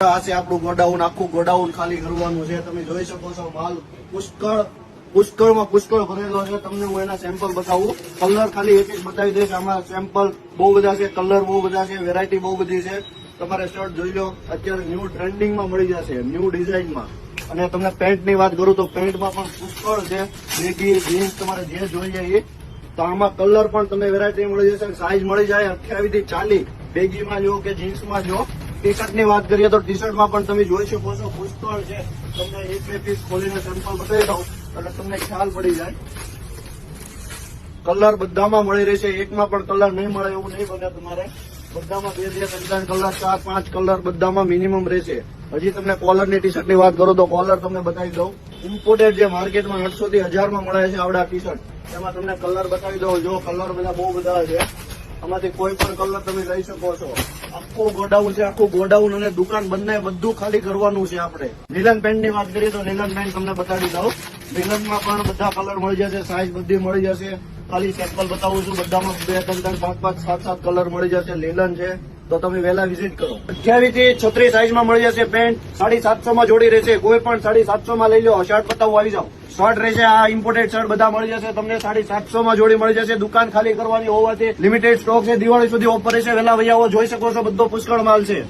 આ આપણું ગોડાઉન, આખું ગોડાઉન ખાલી કરવાનું છે. તમે જોઈ શકો છો, માલ પુષ્કળ, પુષ્કળમાં પુષ્કળ ભરેલો છે. તમને હું એના સેમ્પલ બતાવું. કલર ખાલી એક એક બતાવી દઈશ. આમાં સેમ્પલ બહુ બધા છે કલર બહુ બધા છે વેરાયટી બહુ બધી છે. તમારે શર્ટ જોઈ લો. અત્યારે ન્યૂ ટ્રેન્ડિંગમાં મળી જશે ન્યૂ ડિઝાઇનમાં અને તમને પેન્ટની વાત કરું તો પેન્ટમાં પણ પુષ્કળ છે. બેગી જીન્સ તમારે જે જોઈએ એ. તો આમાં કલર પણ તમને વેરાયટી મળી જશે સાઇઝ મળી જાય. અઠ્યાવીસથી ચાલીસ. બેગીમાં જો કે જીન્સમાં જો. ટી શર્ટની વાત કરીએ તો ટી શર્ટમાં પણ તમે જોઈ શકો છો, પુષ્કળ છે. તમને એક બે પીસ ખોલીને સેમ્પલ બતાવી દઉં, એટલે તમને ખ્યાલ પડી જાય. કલર બધામાં મળી રહેશે, એકમાં પણ કલર નહીં મળે એવું નહીં બને તમારે. બધામાં બે બે ત્રણ કલર, ચાર પાંચ કલર બધામાં મિનિમમ રહેશે. હજી તમને કોલરની ટી શર્ટની વાત કરો તો કોલર તમને બતાવી દઉં. ઇમ્પોર્ટેડ જે માર્કેટમાં આઠસો થી હજારમાં મળે છે આવડા ટી શર્ટ એમાં તમને કલર બતાવી દઉં. જો કલર બધા બહુ બધા છે આમાંથી કોઈ પણ કલર તમે લઈ શકો છો. આખું ગોડાઉન છે, આખું ગોડાઉન અને દુકાન બંને બધું ખાલી કરવાનું છે આપણે. નીલન પેન્ટની વાત કરીએ તો નીલન પેન્ટ તમને બતાવી દઉં. લીલનમાં પણ બધા કલર મળી જશે સાઈઝ બધી મળી જશે. ખાલી સેમ્પલ બતાવું છું, બધામાં બે ત્રણ ત્રણ પાંચ પાંચ સાત સાત કલર મળી જશે. લીલન છે, તો તમે વહેલા વિઝિટ કરો. અઠ્યાવીસથી છત્રીસ સાઈઝમાં મળી જશે પેન્ટ. સાડી સાતસો માં જોડી રહેશે. કોઈ પણ સાડી સાતસો માં લઈ લો શર્ટ બતાવું આવી જાઓ. શર્ટ રહેશે આ ઇમ્પોર્ટેડ શર્ટ બધા મળી જશે. તમને સાડી સાતસો માં જોડી મળી જશે. દુકાન ખાલી કરવાની હોવાથી લિમિટેડ સ્ટોક છે. દિવાળી સુધી ઓફર રહેશે વહેલા વૈયાઓ જોઈ શકો છો. બધો પુષ્કળ માલ છે.